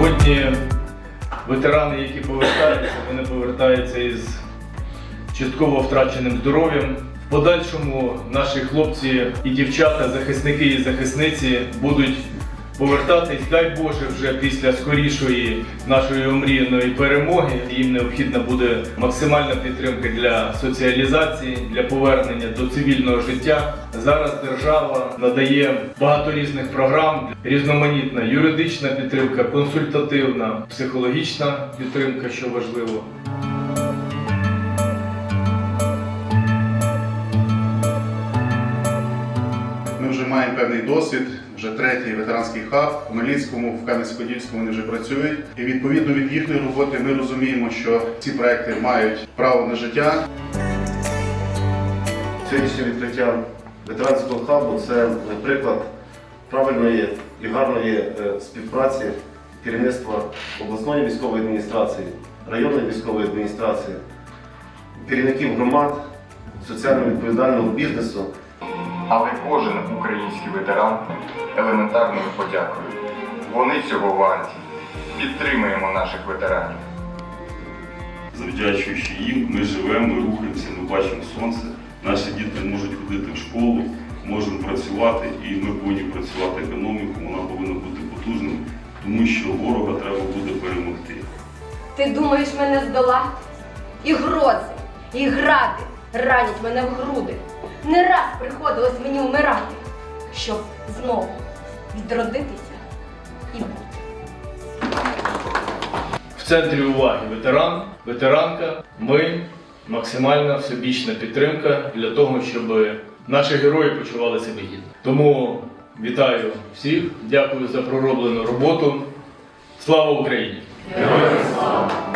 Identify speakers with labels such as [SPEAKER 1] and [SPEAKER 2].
[SPEAKER 1] Сьогодні ветерани, які повертаються, вони повертаються із частково втраченим здоров'ям. В подальшому наші хлопці і дівчата, захисники і захисниці будуть повертатись, дай Боже, вже після скорішої нашої омріяної перемоги. Їм необхідна буде максимальна підтримка для соціалізації, для повернення до цивільного життя. Зараз держава надає багато різних програм, різноманітна юридична підтримка, консультативна, психологічна підтримка, що важливо.
[SPEAKER 2] Ми вже маємо певний досвід. Вже третій ветеранський хаб в Хмельницькому, в Кам'янець-Подільському вони вже працюють. І відповідно від їхньої роботи ми розуміємо, що ці проекти мають право на життя.
[SPEAKER 3] Сьогоднішнє відкриття ветеранського хабу це приклад правильної і гарної е, співпраці керівництва обласної військової адміністрації, районної військової адміністрації, керівників громад, соціально відповідального бізнесу.
[SPEAKER 4] Але кожен український ветеран елементарною подякою. Вони цього варті. Підтримуємо наших ветеранів.
[SPEAKER 5] Завдячуючи їм, ми живемо, ми рухаємося, ми бачимо сонце. Наші діти можуть ходити в школу, можемо працювати, і ми повинні працювати економіку, вона повинна бути потужною, тому що ворога треба буде перемогти.
[SPEAKER 6] Ти думаєш мене здолати? І грози, і гради ранять мене в груди. Не раз приходилось мені вмирати, щоб знову відродитися і бути.
[SPEAKER 1] В центрі уваги ветеран, ветеранка. Ми максимальна всебічна підтримка для того, щоб наші герої почували себе гідно. Тому вітаю всіх, дякую за пророблену роботу. Слава Україні!
[SPEAKER 6] Героям слава!